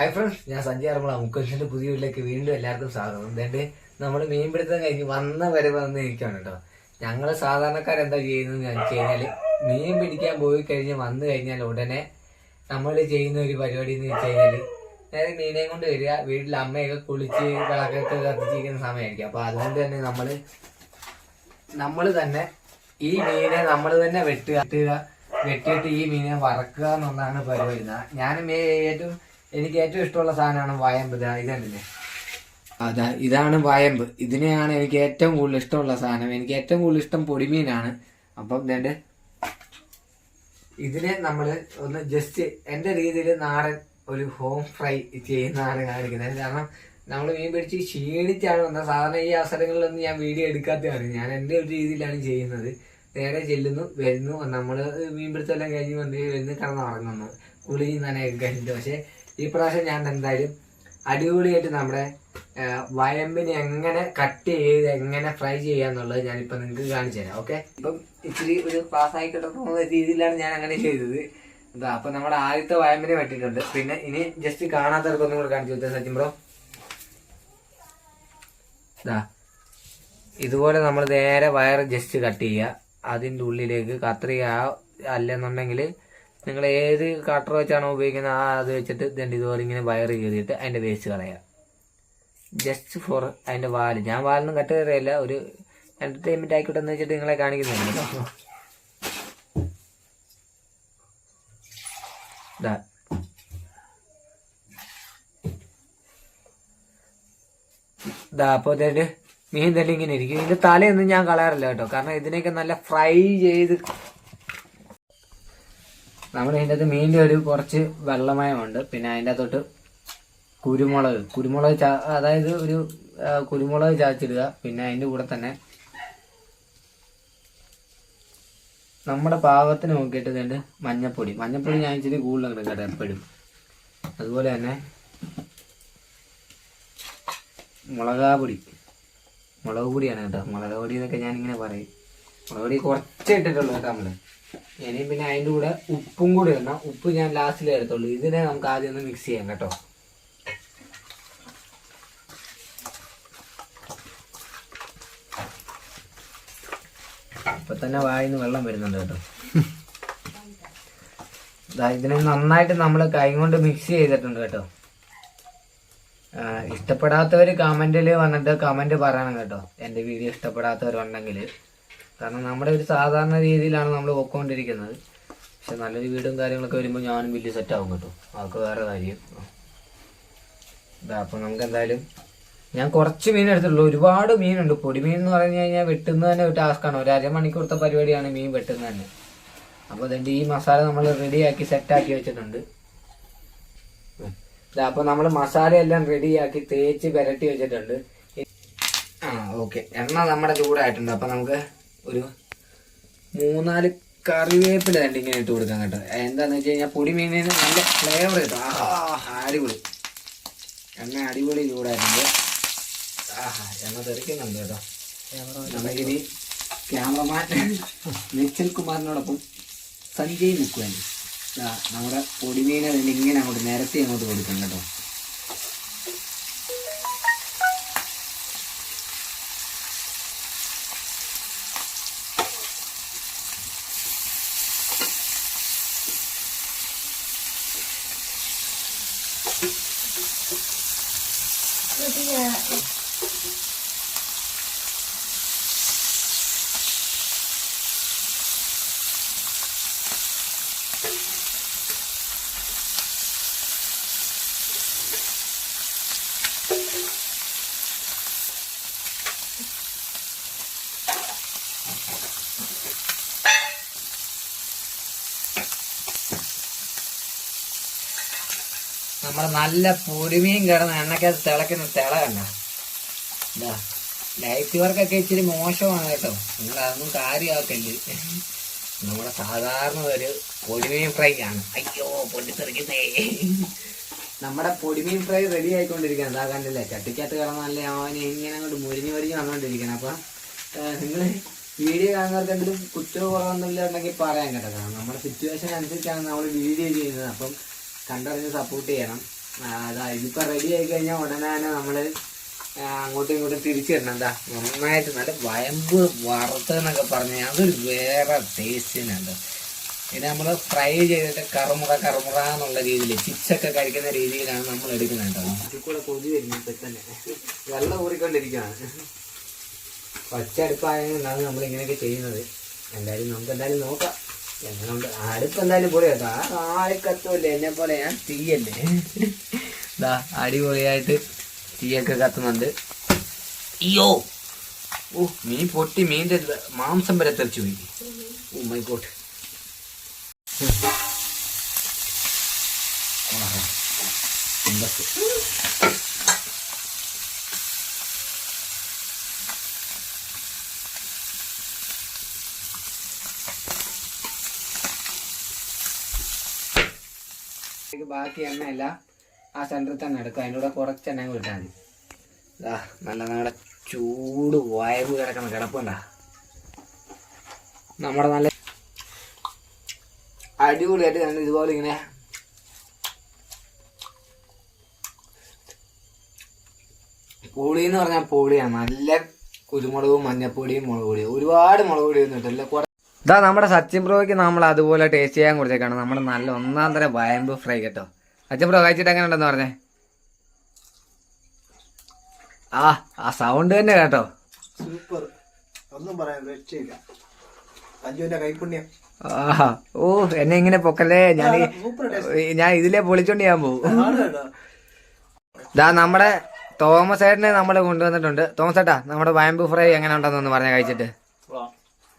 Hi friends ഞാൻ സഞ്ജയ് അറമ്പള മുക്കലിന്റെ പുതിയ വീട്ടിലേക്ക് വീണ്ടും എല്ലാവർക്കും സ്വാഗതം. എന്നിട്ട് നമ്മൾ മീൻപിടുത്തം കഴിഞ്ഞ് വന്ന വരെ വന്ന് ഇരിക്കുകയാണ് കേട്ടോ ഞങ്ങൾ സാധാരണക്കാരെന്താ ചെയ്യുന്നത് എന്ന് വെച്ച് കഴിഞ്ഞാൽ മീൻ പിടിക്കാൻ പോയി കഴിഞ്ഞ് വന്നു കഴിഞ്ഞാൽ ഉടനെ നമ്മൾ ചെയ്യുന്ന ഒരു പരിപാടി എന്ന് വെച്ച് കഴിഞ്ഞാൽ നേരെ മീനെയും കൊണ്ട് വരിക. വീട്ടിൽ അമ്മയൊക്കെ കുളിച്ച് വിളക്കൊക്കെ കത്തിച്ചിരിക്കുന്ന സമയമായിരിക്കും അപ്പോൾ അതുകൊണ്ട് തന്നെ നമ്മൾ നമ്മൾ തന്നെ ഈ മീനെ നമ്മൾ തന്നെ വെട്ടുക വെട്ടിയിട്ട് ഈ മീനെ വറക്കുക എന്നുള്ളതാണ് പരിപാടി. ഞാൻ ഏറ്റവും എനിക്ക് ഏറ്റവും ഇഷ്ടമുള്ള സാധനമാണ് വയമ്പ്. ഇതാ ഇതല്ലേ അതാ ഇതാണ് വയമ്പ്. ഇതിനെയാണ് എനിക്ക് ഏറ്റവും കൂടുതൽ ഇഷ്ടമുള്ള സാധനം. എനിക്ക് ഏറ്റവും കൂടുതൽ ഇഷ്ടം പൊടിമീനാണ്. അപ്പം ഇതേണ്ട. ഇതിനെ നമ്മൾ ഒന്ന് ജസ്റ്റ് എന്റെ രീതിയിൽ നാടൻ ഒരു ഹോം ഫ്രൈ ചെയ്യുന്നതാണ് കാണിക്കുന്നത്. കാരണം നമ്മൾ മീൻ പിടിച്ച് ക്ഷീണിച്ചാണ് വന്നത്. സാധാരണ ഈ അവസരങ്ങളിലൊന്നും ഞാൻ വീഡിയോ എടുക്കാത്തതാണ് ഞാൻ എന്റെ ഒരു രീതിയിലാണ് ചെയ്യുന്നത്. നേരെ ചെല്ലുന്നു വരുന്നു. നമ്മൾ മീൻ പിടുത്തെല്ലാം കഴിഞ്ഞ് വന്ന് വരുന്നു കിടന്നുറങ്ങുന്നു കുളി നനയൊക്കെ കഴിഞ്ഞിട്ട്. പക്ഷേ ഈ പ്രാവശ്യം ഞാൻ എന്തായാലും അടിപൊളിയായിട്ട് നമ്മുടെ വയമ്പിന് എങ്ങനെ കട്ട് ചെയ്ത് എങ്ങനെ ഫ്രൈ ചെയ്യാന്നുള്ളത് ഞാനിപ്പോൾ നിങ്ങൾക്ക് കാണിച്ചു തരാം ഓക്കെ ഇപ്പം ഇച്ചിരി ഒരു ക്ലാസ് ആയി രീതിയിലാണ് ഞാൻ അങ്ങനെ ചെയ്തത്. എന്താ അപ്പൊ നമ്മുടെ ആദ്യത്തെ വയമ്പിനെ വെട്ടിയിട്ടുണ്ട്. പിന്നെ ഇനി ജസ്റ്റ് കാണാത്തവർക്കൊന്നും കൂടെ കാണിച്ചു കൊടുത്തത് സത്യം ബ്രോ. ദാ ഇതുപോലെ നമ്മൾ നേരെ വയർ ജസ്റ്റ് കട്ട് ചെയ്യുക. അതിന്റെ ഉള്ളിലേക്ക് കത്രിക അല്ലെന്നുണ്ടെങ്കിൽ നിങ്ങൾ ഏത് കട്ടർ വെച്ചാണോ ഉപയോഗിക്കുന്നത് ആ അത് വെച്ചിട്ട് ദണ്ട് ഇതുപോലെ ഇങ്ങനെ വയർ കയറിയിട്ട് അതിന്റെ വേസ്റ്റ് കളയുക ജസ്റ്റ് ഫോർ അതിന്റെ വാൽ. ഞാൻ വാലൊന്നും കട്ട് കയറിയല്ല ഒരു എന്റർടൈൻമെന്റ് ആയിക്കോട്ടെ എന്ന് വെച്ചിട്ട് നിങ്ങളെ കാണിക്കുന്നുണ്ട്. അപ്പോൾ ഇതേറ്റ് മീൻ തന്നെ ഇങ്ങനെ ഇരിക്കും. ഇതിന്റെ തലയൊന്നും ഞാൻ കളയാറില്ല കേട്ടോ. കാരണം ഇതിനെയൊക്കെ നല്ല ഫ്രൈ ചെയ്ത് നമ്മൾ ഇതിന്റെ അകത്ത് മീനിന്റെ ഒരു കുറച്ച് വെള്ളമയമുണ്ട്. പിന്നെ അതിന്റെ അകത്തോട്ട് കുരുമുളക് കുരുമുളക് ചാ അതായത് ഒരു കുരുമുളക് ചാച്ചിടുക. പിന്നെ അതിന്റെ കൂടെ തന്നെ നമ്മുടെ പാകത്തിന് നോക്കിയിട്ട് ഇതിന്റെ മഞ്ഞപ്പൊടി. മഞ്ഞപ്പൊടി ഞാൻ ഇച്ചിരി കൂടുതൽ കിടക്കട്ടെ കേട്ടോ എപ്പോഴും. അതുപോലെ തന്നെ മുളകാ പൊടി. മുളക് പൊടിയാണ് കേട്ടോ. മുളക് പൊടി എന്നൊക്കെ ഞാനിങ്ങനെ പറയും. മുളക് കുറച്ച് ഇട്ടിട്ടുള്ളൂ കേട്ടോ നമ്മൾ ഇനിയും പിന്നെ അതിന്റെ കൂടെ ഉപ്പും കൂടി ഇടണം. ഉപ്പ് ഞാൻ ലാസ്റ്റിലേ എടുത്തുള്ളൂ. ഇതിനെ നമുക്ക് ആദ്യം ഒന്ന് മിക്സ് ചെയ്യാം കേട്ടോ. ഇപ്പൊ തന്നെ വായിന്ന് വെള്ളം വരുന്നുണ്ട് കേട്ടോ. ഇതിനെ നന്നായിട്ട് നമ്മൾ കൈ കൊണ്ട് മിക്സ് ചെയ്തിട്ടുണ്ട് കേട്ടോ. ഇഷ്ടപ്പെടാത്തവർ കമന്റിൽ വന്നിട്ട് കമന്റ് പറയണം കേട്ടോ. എന്റെ വീഡിയോ ഇഷ്ടപ്പെടാത്തവരുണ്ടെങ്കിൽ കാരണം നമ്മുടെ ഒരു സാധാരണ രീതിയിലാണ് നമ്മൾ പോയിക്കൊണ്ടിരിക്കുന്നത്. പക്ഷെ നല്ലൊരു വീടും കാര്യങ്ങളൊക്കെ വരുമ്പോൾ ഞാനും വലിയ സെറ്റ് ആവും കേട്ടോ. അതൊക്കെ വേറെ കാര്യം. ഇതാ അപ്പോൾ നമുക്ക് എന്തായാലും ഞാൻ കുറച്ച് മീൻ എടുത്തിട്ടുള്ളൂ. ഒരുപാട് മീനുണ്ട്. പൊടിമീൻ എന്ന് പറഞ്ഞു കഴിഞ്ഞാൽ വെട്ടുന്നത് തന്നെ ഒരു ടാസ്ക്കാണ് ഒരു അരമണിക്കൂറത്തെ പരിപാടിയാണ് മീൻ വെട്ടുന്നത് തന്നെ. അപ്പോൾ അതുകൊണ്ട് ഈ മസാല നമ്മൾ റെഡിയാക്കി സെറ്റാക്കി വെച്ചിട്ടുണ്ട്. ഇതാ അപ്പൊ നമ്മൾ മസാല എല്ലാം റെഡിയാക്കി തേച്ച് പുരട്ടി വെച്ചിട്ടുണ്ട്. ആ ഓക്കെ എണ്ണ നമ്മുടെ ചൂടായിട്ടുണ്ട്. അപ്പൊ നമുക്ക് ഒരു മൂന്നാൽ കറിവേപ്പില രണ്ട് ഇങ്ങനെ ഇട്ട് കൊടുക്കാൻ കേട്ടോ. എന്താന്ന് വെച്ച് കഴിഞ്ഞാൽ പൊടി മീനിന് നല്ല ഫ്ലേവർ കിട്ടും. ആഹാ അടിപൊളി. എണ്ണ അടിപൊളി ചൂടായിട്ടുണ്ട്. ആഹാ എണ്ണ തെറിക്കുന്നുണ്ട് കേട്ടോ. നമുക്കിനി ക്യാമറമാൻ നിഖിൽ കുമാറിനോടൊപ്പം സഞ്ജയ് നിൽക്കുവാൻ നമ്മുടെ പൊടിമീനെ തന്നെ ഇങ്ങനെ അങ്ങോട്ട് നിരത്തി അങ്ങോട്ട് കൊടുക്കണം കേട്ടോ. 是 നമ്മുടെ നല്ല പൊടിമീൻ കിടന്ന് എണ്ണക്കകത്ത് തിളക്കുന്ന തിള കണ്ട. എന്താ ലൈറ്റ് വർക്കൊക്കെ ഇച്ചിരി മോശമാണ് കേട്ടോ. നിങ്ങൾ അതൊന്നും കാര്യമാക്കല്ല്. നമ്മുടെ സാധാരണ ഒരു പൊടിമീൻ ഫ്രൈ ആണ്. അയ്യോ പൊട്ടിത്തെറിക്കുന്നേ. നമ്മുടെ പൊടിമീൻ ഫ്രൈ റെഡി ആയിക്കൊണ്ടിരിക്കുകയാണ്. അതാ കണ്ടില്ലേ? ചട്ടിക്കകത്ത് കിടന്നല്ലേ അവന് ഇങ്ങനെ അങ്ങോട്ട് മുരിഞ്ഞ് മുരിഞ്ഞ് വന്നുകൊണ്ടിരിക്കണം അപ്പം നിങ്ങൾ വീഡിയോ കാണുന്നവർക്ക് എന്തെങ്കിലും കുറ്റവും കുറവൊന്നുമില്ല ഉണ്ടെങ്കിൽ പറയാൻ കേട്ടോ. കാരണം നമ്മുടെ സിറ്റുവേഷൻ അനുസരിച്ചാണ് നമ്മൾ വീഡിയോ ചെയ്യുന്നത്. അപ്പം കണ്ടറിഞ്ഞ് സപ്പോർട്ട് ചെയ്യണം. അതാ ഇതിപ്പോ റെഡി ആയി കഴിഞ്ഞാൽ ഉടനെ തന്നെ നമ്മൾ ആ, അങ്ങോട്ടും ഇങ്ങോട്ടും തിരിച്ചിടണം എന്താ നന്നായിട്ട് നല്ല വയമ്പ് വറുത്തെന്നൊക്കെ പറഞ്ഞ അതൊരു വേറെ ടേസ്റ്റിനുണ്ട് ഇത് നമ്മൾ ഫ്രൈ ചെയ്തിട്ട് കറുമുറ കറുമുറ എന്നുള്ള രീതിയിൽ ചിപ്സൊക്കെ കഴിക്കുന്ന രീതിയിലാണ് നമ്മൾ എടുക്കുന്നത് കേട്ടോ. കൂടെ കൊതി വരുന്നത് തന്നെ വെള്ളം ഊറിക്കൊണ്ടിരിക്കുകയാണ്. പച്ചടുപ്പായതുകൊണ്ടാണ് നമ്മൾ ഇങ്ങനെയൊക്കെ ചെയ്യുന്നത്. എന്തായാലും നമുക്ക് എന്തായാലും നോക്കാം. ഞാൻ തീയല്ലേ അടിപൊളിയായിട്ട് തീയൊക്കെ കത്തുന്നുണ്ട് അയ്യോ ഓ മീൻ പൊട്ടി മീന്റെ മാംസം വരെ തെറിച്ചു പോയി ഓ മൈ ഗോഡ് ബാക്കി എണ്ണ അല്ല ആ സെന്ററിൽ തന്നെ എടുക്കും അതിന്റെ കൂടെ കുറച്ച് എണ്ണ വിട്ടാൽ മതി. ഇതാ നല്ല നമ്മുടെ ചൂട് വയവ് കിടക്കുന്ന കിടപ്പുണ്ടാ. നമ്മുടെ നല്ല അടിപൊളിയായിട്ട് തന്നെ ഇതുപോലെ ഇങ്ങനെ പൊളി എന്ന് പറഞ്ഞാൽ പൊളിയാണ് നല്ല കുരുമുളകും മഞ്ഞപ്പൊടിയും മുളക് പൊടിയും ഒരുപാട് മുളക് പൊടിയൊന്നും ഇട്ടില്ല ഇതാ നമ്മുടെ സച്ചിൻ ബ്രോയ്ക്ക് നമ്മൾ അതുപോലെ ടേസ്റ്റ് ചെയ്യാൻ കൊടുത്തേക്കാണ്. നമ്മൾ നല്ല ഒന്നാം തരം വയമ്പ് ഫ്രൈ കേട്ടോ. സച്ചിൻ ബ്രോ കഴിച്ചിട്ട് എങ്ങനെ ഉണ്ടെന്ന് പറഞ്ഞേ? ആ ആ സൗണ്ട് തന്നെ കേട്ടോ. സൂപ്പർ ഒന്നും പറയാൻ രക്ഷയില്ല അഞ്ജുവിന്റെ കൈപ്പുണ്യം. ആ ഓ എന്നെ ഇങ്ങനെ പൊക്കല്ലേ? ഞാൻ ഞാൻ ഇതിലെ പൊളിച്ചോണ്ട് ഞാൻ പോകും ഇതാ നമ്മുടെ തോമസ് ഏട്ടനെ നമ്മൾ കൊണ്ടുവന്നിട്ടുണ്ട്. തോമസ് ഏട്ടാ നമ്മുടെ വയമ്പ് ഫ്രൈ എങ്ങനെ ഉണ്ടെന്നൊന്ന് പറഞ്ഞ കഴിച്ചിട്ട്.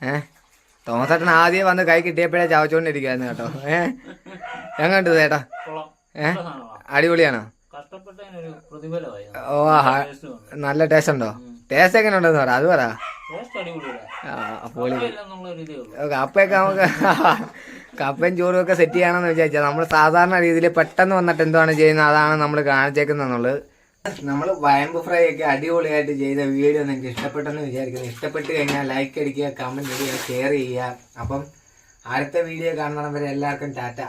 ഏ? തോമസ് ഏട്ടൻ ആദ്യം വന്ന് കൈ കിട്ടിയപ്പോഴേ ചവച്ചോണ്ടിരിക്കുവായിരുന്നു കേട്ടോ. ഏഹ് എങ്ങണ്ട് ചേട്ടാ? ഏ? അടിപൊളിയാണോ? ഓ നല്ല ടേസ്റ്റ് ഉണ്ടോ. ടേസ്റ്റ് എങ്ങനെ ഉണ്ടെന്ന് പറ അത് പറ. കപ്പയൊക്കെ നമുക്ക് കപ്പയും ചോറും ഒക്കെ സെറ്റ് ചെയ്യണമെന്ന് വിചാരിച്ചാൽ നമ്മൾ സാധാരണ രീതിയിൽ പെട്ടെന്ന് വന്നിട്ട് എന്താണ് ചെയ്യുന്നത്? അതാണ് നമ്മൾ കാണിച്ചേക്കുന്നുള്ളത് നമ്മൾ വയമ്പ് ഫ്രൈ ഒക്കെ അടിപൊളിയായിട്ട് ചെയ്ത വീഡിയോ നിങ്ങൾക്ക് ഇഷ്ടപ്പെട്ടെന്ന് വിചാരിക്കുന്നു. ഇഷ്ടപ്പെട്ട് കഴിഞ്ഞാൽ ലൈക്ക് അടിക്കുക കമന്റ് ചെയ്യുക ഷെയർ ചെയ്യുക. അപ്പം അടുത്ത വീഡിയോ കാണുന്നവരെ എല്ലാവർക്കും ടാറ്റ.